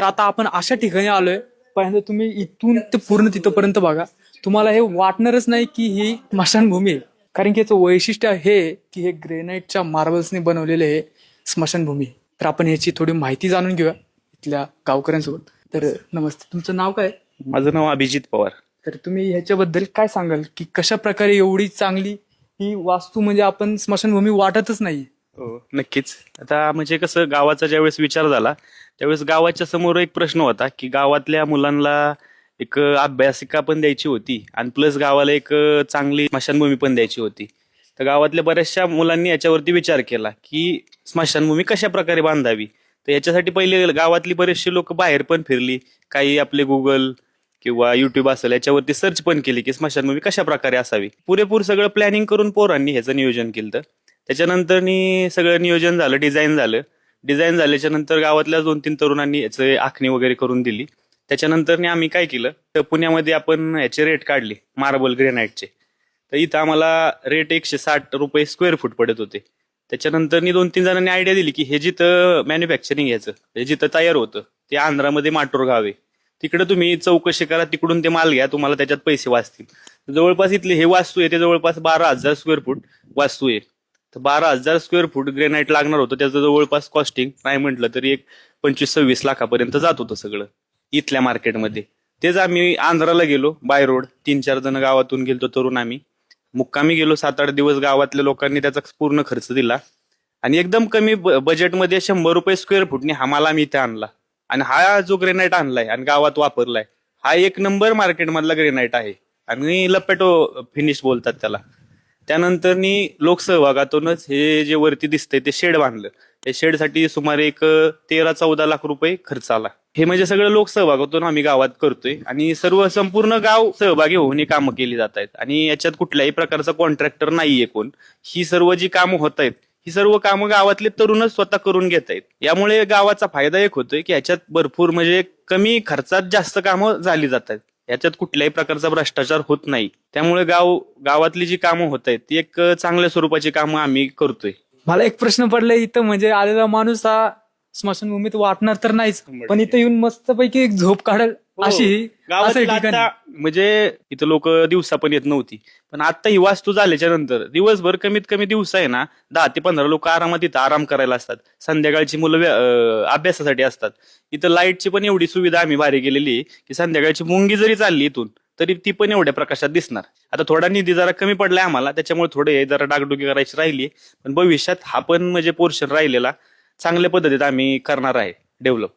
तर आता आपण अशा ठिकाणी आलोय. पहिल्यांदा तुम्ही इथून ते पूर्ण तिथपर्यंत बघा. तुम्हाला हे वाटणारच नाही की ही स्मशानभूमी आहे. कारण की याचं वैशिष्ट्य हे आहे की हे ग्रेनाईटच्या मार्बल्सने बनवलेले हे स्मशानभूमी आहे. तर आपण याची थोडी माहिती जाणून घेऊया इथल्या गावकऱ्यांसोबत. तर नमस्ते. तुमचं नाव काय? माझं नाव अभिजित पवार. तर तुम्ही ह्याच्याबद्दल काय सांगाल? की कशा प्रकारे एवढी चांगली ही वास्तू म्हणजे आपण स्मशानभूमी वाटतच नाही. हो नक्कीच. आता म्हणजे कसं गावाचा ज्यावेळेस विचार झाला त्यावेळेस गावाच्या समोर एक प्रश्न होता की गावातल्या मुलांना एक अभ्यासिका पण द्यायची होती आणि प्लस गावाला एक चांगली स्मशानभूमी पण द्यायची होती. तर गावातल्या बऱ्याचशा मुलांनी याच्यावरती विचार केला की स्मशानभूमी कशा प्रकारे बांधावी? तर याच्यासाठी पहिले गावातली बरेचशी लोक बाहेर पण फिरली. काही आपले गुगल किंवा युट्यूब असेल याच्यावरती सर्च पण केली की स्मशानभूमी कशा प्रकारे असावी? पुरेपूर सगळं प्लॅनिंग करून पोरांनी ह्याचं नियोजन केलं त्याच्यानंतर सगळं नियोजन झालं डिझाईन झालं. डिझाईन झाल्याच्यानंतर गावातल्या दोन तीन तरुणांनी याचं आखणी वगैरे करून दिली. त्याच्यानंतर आम्ही काय केलं तर पुण्यामध्ये आपण याचे रेट काढले मार्बल ग्रेनाईटचे तर इथं आम्हाला रेट एकशे साठ रुपये स्क्वेअर फूट पडत होते. त्याच्यानंतर दोन तीन जणांनी आयडिया दिली की हे जिथं मॅन्युफॅक्चरिंग यायचं हे जिथं तयार होतं ते आंध्रामध्ये माटोर गाव आहे. तिकडे तुम्ही चौकशी करा तिकडून ते माल घ्या तुम्हाला त्याच्यात पैसे वाचतील. जवळपास इथले हे वास्तू आहे ते जवळपास बारा हजार स्क्वेअर फूट वास्तू आहे. तर बारा हजार स्क्वेअर फूट ग्रेनाईट लागणार होतं. त्याचं जवळपास कॉस्टिंग नाही म्हटलं तरी एक पंचवीस सव्वीस लाखापर्यंत जात होतं सगळं इथल्या मार्केटमध्ये तेच आम्ही आंध्राला गेलो बाय रोड तीन चार जण गावातून गेलो तरुण आम्ही. मुक्कामी गेलो सात आठ दिवस गावातल्या लोकांनी त्याचा पूर्ण खर्च दिला. आणि एकदम कमी बजेटमध्ये शंभर रुपये स्क्वेअर फुटने हा माल आम्ही इथे आणला. आणि हा जो ग्रेनाईट आणलाय आणि गावात वापरलाय हा एक नंबर मार्केटमधला ग्रेनाईट आहे. आणि लपेटो फिनिश बोलतात त्याला. त्यानंतरनी लोकसहभागातूनच हे जे वरती दिसतंय ते शेड बांधलं. त्या शेडसाठी सुमारे एक तेरा चौदा लाख रुपये खर्च आला. हे म्हणजे सगळं लोकसहभागातून आम्ही गावात करतोय आणि सर्व संपूर्ण गाव सहभागी होऊन ही कामं केली जात आहेत. आणि याच्यात कुठल्याही प्रकारचा कॉन्ट्रॅक्टर नाहीये कोण. ही सर्व जी कामं होत आहेत ही सर्व कामं गावातले तरुणच स्वतः करून घेत आहेत. यामुळे गावाचा फायदा एक होतोय की याच्यात भरपूर म्हणजे कमी खर्चात जास्त कामं झाली जात आहेत. याच्यात कुठल्याही प्रकारचा भ्रष्टाचार होत नाही. त्यामुळे गाव गावातली जी कामं होत आहेत ती एक चांगल्या स्वरूपाची कामं आम्ही करतोय. मला एक प्रश्न पडला इथं म्हणजे आलेला माणूस हा स्मशानभूमीत वाटणार तर नाहीच पण इथं येऊन मस्तपैकी एक झोप काढेल अशी ही- असं गावातील ठिकाण. आता म्हणजे इथं लोक दिवसा पण येत नव्हती. पण आता ही वास्तू झाल्याच्यानंतर दिवसभर कमीत कमी दिवसा आहे ना दहा ते पंधरा लोक आरामात इथं आराम करायला असतात. संध्याकाळची मुलं अभ्यासासाठी असतात. इथं लाईटची पण एवढी सुविधा आम्ही भारी केलेली आहे की संध्याकाळची मुंगी जरी चालली इथून तरी ती पण एवढ्या प्रकाशात दिसणार. आता थोडा निधी जरा कमी पडलाय आम्हाला त्याच्यामुळे थोडे जरा डागडुगी करायची राहिली पण भविष्यात हा पण म्हणजे पोर्शन राहिलेला चांगल्या पद्धतीत आम्ही करणार आहे डेव्हलप